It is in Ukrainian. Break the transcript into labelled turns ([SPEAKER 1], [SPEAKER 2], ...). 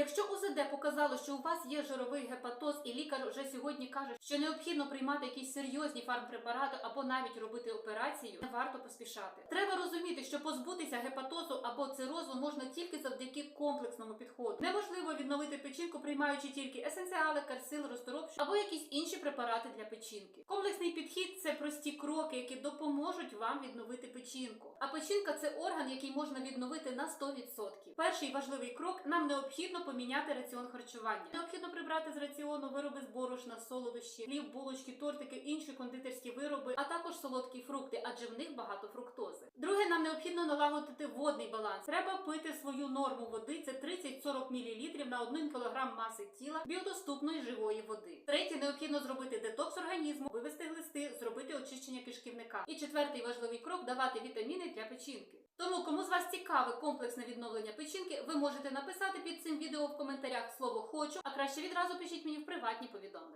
[SPEAKER 1] Якщо УЗД показало, що у вас є жировий гепатоз, і лікар вже сьогодні каже, що необхідно приймати якісь серйозні фармпрепарати або навіть робити операцію, не варто поспішати. Треба розуміти, що позбутися гепатозу або цирозу можна тільки завдяки комплексному підходу. Неможливо відновити печінку, приймаючи тільки есенціали, карсил, розторопші або якісь інші препарати для печінки. Комплексний підхід це прості кроки, які допоможуть вам відновити печінку. А печінка це орган, який можна відновити на 100%. Перший важливий крок нам необхідно поміняти раціон харчування. Необхідно прибрати з раціону вироби з борошна, солодощі, хліб, булочки, тортики, інші а також солодкі фрукти, адже в них багато фруктози. Друге, нам необхідно налагодити водний баланс. Треба пити свою норму води, це 30-40 мл на 1 кг маси тіла біодоступної живої води. Третє, необхідно зробити детокс організму, вивести глисти, зробити очищення кишківника. І четвертий важливий крок давати вітаміни для печінки. Тому, кому з вас цікаве комплексне відновлення печінки, ви можете написати під цим відео в коментарях слово хочу, а краще відразу пишіть мені в приватні повідомлення.